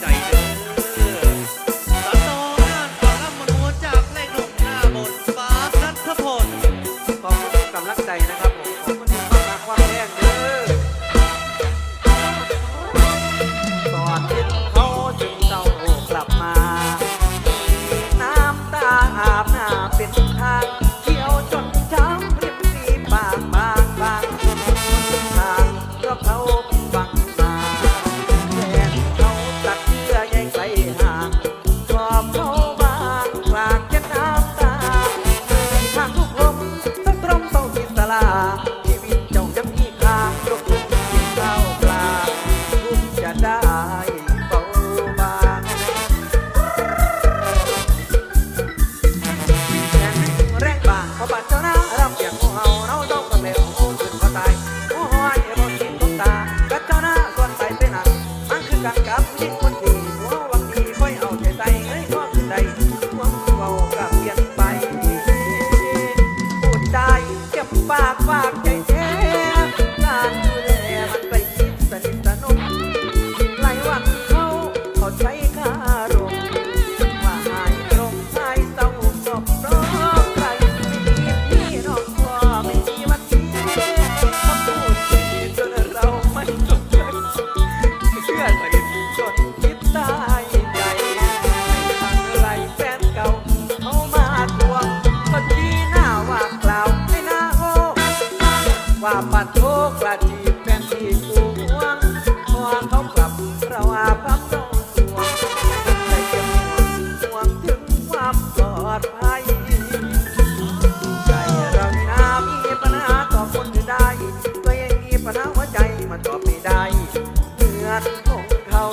ใจเด้อสตอนาดลับมโนจากเลขหนุ่มหน้าบนฟ้านัทพลขอบคุณทุกกำลังใจนะครับผมขอบการความแรงเด้อตอนที่าจึงเศร้ากลับมา น้ำตาอาบน้าป็นทาง คิดคนดีหัวหวังดีค่อยเอาใจใส่เอ้ยก็คือใจหวังเบากับเปลี่ยนไปพูดได้เก็บปากฝากใจแท้าปัดโจกกระดีแฟนที่กูหวงพอเขากลับเราอาพับต้องห่วงแต่ก็บห่วงห่วงถึงความปลอดภัยใจเรานี่นามีปัญหาต่อคนอื่ได้ก็ยังมีปัญหาหัวใจมันตอบไม่ได้เหมือนของเขา